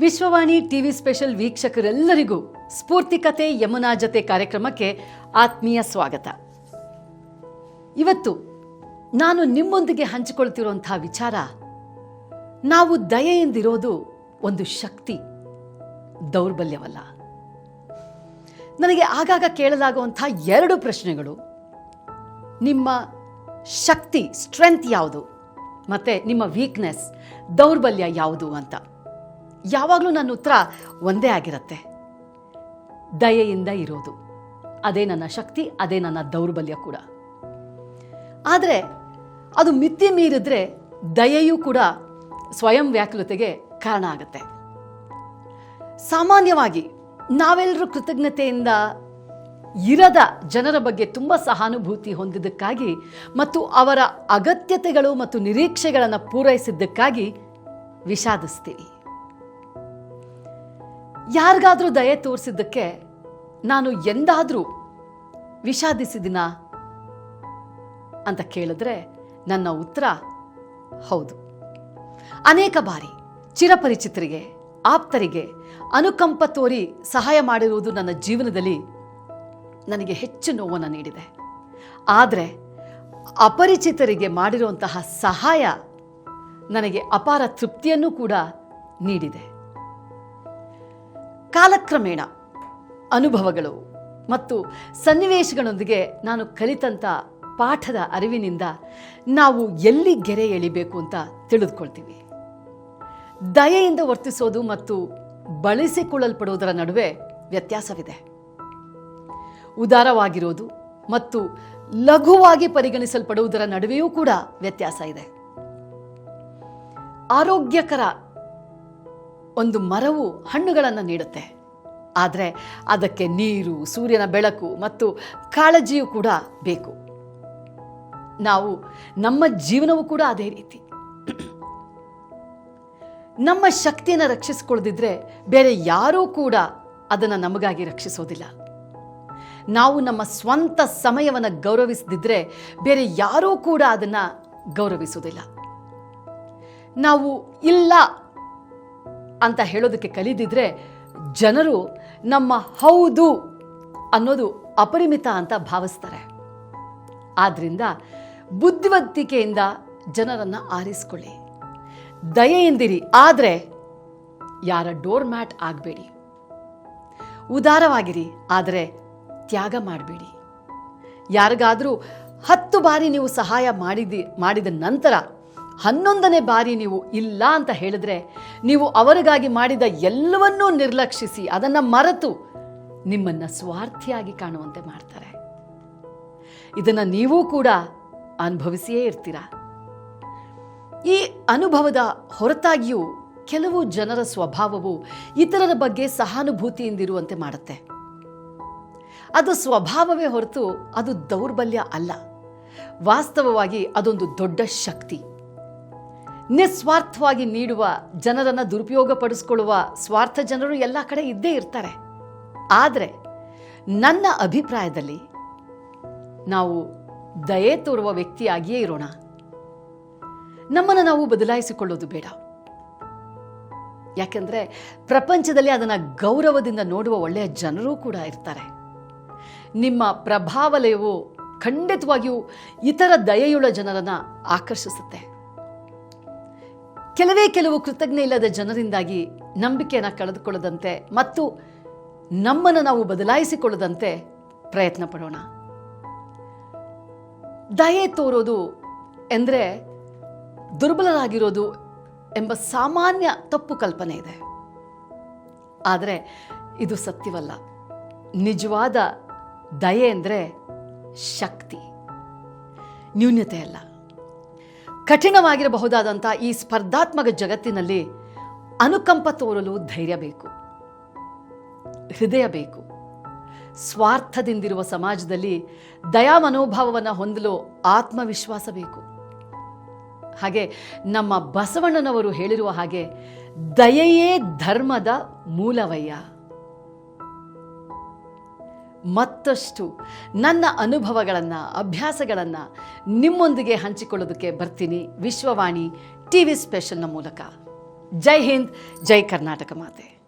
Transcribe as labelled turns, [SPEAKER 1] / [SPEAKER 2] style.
[SPEAKER 1] Vishwavani TV special ವೀಕ್ಷಕರೆಲ್ಲರಿಗೂ ಸ್ಫೂರ್ತಿ ಕತೆ ಯಮುನಾ ಜತೆ ಕಾರ್ಯಕ್ರಮಕ್ಕೆ ಆತ್ಮೀಯ ಸ್ವಾಗತ. ಇವತ್ತು ನಾನು ನಿಮ್ಮೊಂದಿಗೆ ಹಂಚಿಕೊಳ್ತಿರುವಂತಹ ವಿಚಾರ, ನಾವು ದಯೆಯಿಂದಿರೋದು ಒಂದು ಶಕ್ತಿ, ದೌರ್ಬಲ್ಯವಲ್ಲ. ನನಗೆ ಆಗಾಗ ಕೇಳಲಾಗುವಂತಹ ಎರಡು ಪ್ರಶ್ನೆಗಳು. ನಿಮ್ಮ ಶಕ್ತಿ ಸ್ಟ್ರೆಂತ್ ಯಾವುದು? ಮತ್ತು ನಿಮ್ಮ ವೀಕ್ನೆಸ್ ದೌರ್ಬಲ್ಯ ಯಾವುದು ಅಂತ. ಯಾವಾಗಲೂ ನನ್ನ ಉತ್ತರ ಒಂದೇ ಆಗಿರುತ್ತೆ. ದಯೆಯಿಂದ ಇರೋದು. ಅದೇ ನನ್ನ ಶಕ್ತಿ, ಅದೇ ನನ್ನ ದೌರ್ಬಲ್ಯ ಕೂಡ. ಆದರೆ ಅದು ಮಿತಿ ಮೀರಿದ್ರೆ ದಯೆಯೂ ಕೂಡ ಸ್ವಯಂ ವ್ಯಾಕುಲತೆಗೆ ಕಾರಣ ಆಗುತ್ತೆ. ಸಾಮಾನ್ಯವಾಗಿ ನಾವೆಲ್ಲರೂ ಕೃತಜ್ಞತೆಯಿಂದ ಇರದ ಜನರ ಬಗ್ಗೆ ತುಂಬ ಸಹಾನುಭೂತಿ ಹೊಂದಿದ್ದಕ್ಕಾಗಿ ಮತ್ತು ಅವರ ಅಗತ್ಯತೆಗಳು ಮತ್ತು ನಿರೀಕ್ಷೆಗಳನ್ನು ಪೂರೈಸಿದ್ದಕ್ಕಾಗಿ ವಿಷಾದಿಸ್ತೀವಿ. ಯಾರಿಗಾದರೂ ದಯೆ ತೋರಿಸಿದ್ದಕ್ಕೆ ನಾನು ಎಂದಾದರೂ ವಿಷಾದಿಸಿದಿನ ಅಂತ ಕೇಳಿದ್ರೆ ನನ್ನ ಉತ್ತರ ಹೌದು. ಅನೇಕ ಬಾರಿ ಚಿರಪರಿಚಿತರಿಗೆ, ಆಪ್ತರಿಗೆ ಅನುಕಂಪ ತೋರಿ ಸಹಾಯ ಮಾಡಿರುವುದು ನನ್ನ ಜೀವನದಲ್ಲಿ ನನಗೆ ಹೆಚ್ಚು ನೋವನ್ನು ನೀಡಿದೆ. ಆದರೆ ಅಪರಿಚಿತರಿಗೆ ಮಾಡಿರುವಂತಹ ಸಹಾಯ ನನಗೆ ಅಪಾರ ತೃಪ್ತಿಯನ್ನು ಕೂಡ ನೀಡಿದೆ. ಕಾಲಕ್ರಮೇಣ ಅನುಭವಗಳು ಮತ್ತು ಸನ್ನಿವೇಶಗಳೊಂದಿಗೆ ನಾನು ಕಲಿತಂಥ ಪಾಠದ ಅರಿವಿನಿಂದ ನಾವು ಎಲ್ಲಿ ಗೆರೆ ಎಳಿಬೇಕು ಅಂತ ತಿಳಿದುಕೊಳ್ತೀವಿ. ದಯೆಯಿಂದ ವರ್ತಿಸೋದು ಮತ್ತು ಬಳಸಿಕೊಳ್ಳಲ್ಪಡುವುದರ ನಡುವೆ ವ್ಯತ್ಯಾಸವಿದೆ. ಉದಾರವಾಗಿರೋದು ಮತ್ತು ಲಘುವಾಗಿ ಪರಿಗಣಿಸಲ್ಪಡುವುದರ ನಡುವೆಯೂ ಕೂಡ ವ್ಯತ್ಯಾಸ ಇದೆ. ಆರೋಗ್ಯಕರ ಒಂದು ಮರವು ಹಣ್ಣುಗಳನ್ನು ನೀಡುತ್ತೆ. ಆದರೆ ಅದಕ್ಕೆ ನೀರು, ಸೂರ್ಯನ ಬೆಳಕು ಮತ್ತು ಕಾಳಜಿಯು ಕೂಡ ಬೇಕು. ನಾವು ನಮ್ಮ ಜೀವನವೂ ಕೂಡ ಅದೇ ರೀತಿ. ನಮ್ಮ ಶಕ್ತಿಯನ್ನು ರಕ್ಷಿಸಿಕೊಳ್ಳದಿದ್ರೆ ಬೇರೆ ಯಾರೂ ಕೂಡ ಅದನ್ನು ನಮಗಾಗಿ ರಕ್ಷಿಸೋದಿಲ್ಲ. ನಾವು ನಮ್ಮ ಸ್ವಂತ ಸಮಯವನ್ನು ಗೌರವಿಸದಿದ್ರೆ ಬೇರೆ ಯಾರೂ ಕೂಡ ಅದನ್ನು ಗೌರವಿಸೋದಿಲ್ಲ. ನಾವು ಇಲ್ಲ ಅಂತ ಹೇಳೋದಕ್ಕೆ ಕಲಿದಿದ್ರೆ ಜನರು ನಮ್ಮ ಹೌದು ಅನ್ನೋದು ಅಪರಿಮಿತ ಅಂತ ಭಾವಿಸ್ತಾರೆ. ಆದ್ರಿಂದ ಬುದ್ಧಿವಂತಿಕೆಯಿಂದ ಜನರನ್ನು ಆರಿಸ್ಕೊಳ್ಳಿ. ದಯೆಯಿಂದಿರಿ, ಆದರೆ ಯಾರ ಡೋರ್ ಮ್ಯಾಟ್ ಆಗಬೇಡಿ. ಉದಾರವಾಗಿರಿ, ಆದರೆ ತ್ಯಾಗ ಮಾಡಬೇಡಿ. ಯಾರಿಗಾದರೂ ಹತ್ತು ಬಾರಿ ನೀವು ಸಹಾಯ ಮಾಡಿದಿ, ಮಾಡಿದ ನಂತರ ಹನ್ನೊಂದನೇ ಬಾರಿ ನೀವು ಇಲ್ಲ ಅಂತ ಹೇಳಿದ್ರೆ ನೀವು ಅವರಿಗಾಗಿ ಮಾಡಿದ ಎಲ್ಲವನ್ನೂ ನಿರ್ಲಕ್ಷಿಸಿ ಅದನ್ನ ಮರೆತು ನಿಮ್ಮನ್ನ ಸ್ವಾರ್ಥಿಯಾಗಿ ಕಾಣುವಂತೆ ಮಾಡ್ತಾರೆ. ಇದನ್ನ ನೀವೂ ಕೂಡ ಅನುಭವಿಸಿಯೇ ಇರ್ತೀರ. ಈ ಅನುಭವದ ಹೊರತಾಗಿಯೂ ಕೆಲವು ಜನರ ಸ್ವಭಾವವು ಇತರರ ಬಗ್ಗೆ ಸಹಾನುಭೂತಿಯಿಂದಿರುವಂತೆ ಮಾಡುತ್ತೆ. ಅದು ಸ್ವಭಾವವೇ ಹೊರತು ಅದು ದೌರ್ಬಲ್ಯ ಅಲ್ಲ. ವಾಸ್ತವವಾಗಿ ಅದೊಂದು ದೊಡ್ಡ ಶಕ್ತಿ. ನಿಸ್ವಾರ್ಥವಾಗಿ ನೀಡುವ, ಜನರನ್ನು ದುರುಪಯೋಗಪಡಿಸ್ಕೊಳ್ಳುವ ಸ್ವಾರ್ಥ ಜನರು ಎಲ್ಲ ಕಡೆ ಇದ್ದೇ ಇರ್ತಾರೆ. ಆದರೆ ನನ್ನ ಅಭಿಪ್ರಾಯದಲ್ಲಿ ನಾವು ದಯೆ ತೋರುವ ವ್ಯಕ್ತಿಯಾಗಿಯೇ ಇರೋಣ. ನಮ್ಮನ್ನು ನಾವು ಬದಲಾಯಿಸಿಕೊಳ್ಳೋದು ಬೇಡ. ಯಾಕೆಂದರೆ ಪ್ರಪಂಚದಲ್ಲಿ ಅದನ್ನು ಗೌರವದಿಂದ ನೋಡುವ ಒಳ್ಳೆಯ ಜನರೂ ಕೂಡ ಇರ್ತಾರೆ. ನಿಮ್ಮ ಪ್ರಭಾವಲಯವು ಖಂಡಿತವಾಗಿಯೂ ಇತರ ದಯೆಯುಳ್ಳ ಜನರನ್ನು ಆಕರ್ಷಿಸುತ್ತೆ. ಕೆಲವೇ ಕೆಲವು ಕೃತಜ್ಞ ಇಲ್ಲದ ಜನರಿಂದಾಗಿ ನಂಬಿಕೆಯನ್ನು ಕಳೆದುಕೊಳ್ಳದಂತೆ ಮತ್ತು ನಮ್ಮನ್ನು ನಾವು ಬದಲಾಯಿಸಿಕೊಳ್ಳದಂತೆ ಪ್ರಯತ್ನ ಪಡೋಣ. ದಯೆ ತೋರೋದು ಎಂದರೆ ದುರ್ಬಲರಾಗಿರೋದು ಎಂಬ ಸಾಮಾನ್ಯ ತಪ್ಪು ಕಲ್ಪನೆ ಇದೆ. ಆದರೆ ಇದು ಸತ್ಯವಲ್ಲ. ನಿಜವಾದ ದಯೆ ಅಂದರೆ ಶಕ್ತಿ. ನ್ಯೂನ್ಯತೆ ಅಲ್ಲ. ಕಠಿಣವಾಗಿರಬಹುದಾದಂಥ ಈ ಸ್ಪರ್ಧಾತ್ಮಕ ಜಗತ್ತಿನಲ್ಲಿ ಅನುಕಂಪ ತೋರಲು ಧೈರ್ಯ ಬೇಕು, ಹೃದಯ ಬೇಕು. ಸ್ವಾರ್ಥದಿಂದಿರುವ ಸಮಾಜದಲ್ಲಿ ದಯಾ ಮನೋಭಾವವನ್ನು ಹೊಂದಲು ಆತ್ಮವಿಶ್ವಾಸ ಬೇಕು. ಹಾಗೆ ನಮ್ಮ ಬಸವಣ್ಣನವರು ಹೇಳಿರುವ ಹಾಗೆ ದಯೆಯೇ ಧರ್ಮದ ಮೂಲವಯ್ಯ. ಮತ್ತಷ್ಟು ನನ್ನ ಅನುಭವಗಳನ್ನು, ಅಭ್ಯಾಸಗಳನ್ನು ನಿಮ್ಮೊಂದಿಗೆ ಹಂಚಿಕೊಳ್ಳೋದಕ್ಕೆ ಬರ್ತೀನಿ. ವಿಶ್ವವಾಣಿ ಟಿ ವಿ ಸ್ಪೆಷಲ್ನ ಮೂಲಕ. ಜೈ ಹಿಂದ್, ಜೈ ಕರ್ನಾಟಕ ಮಾತೆ.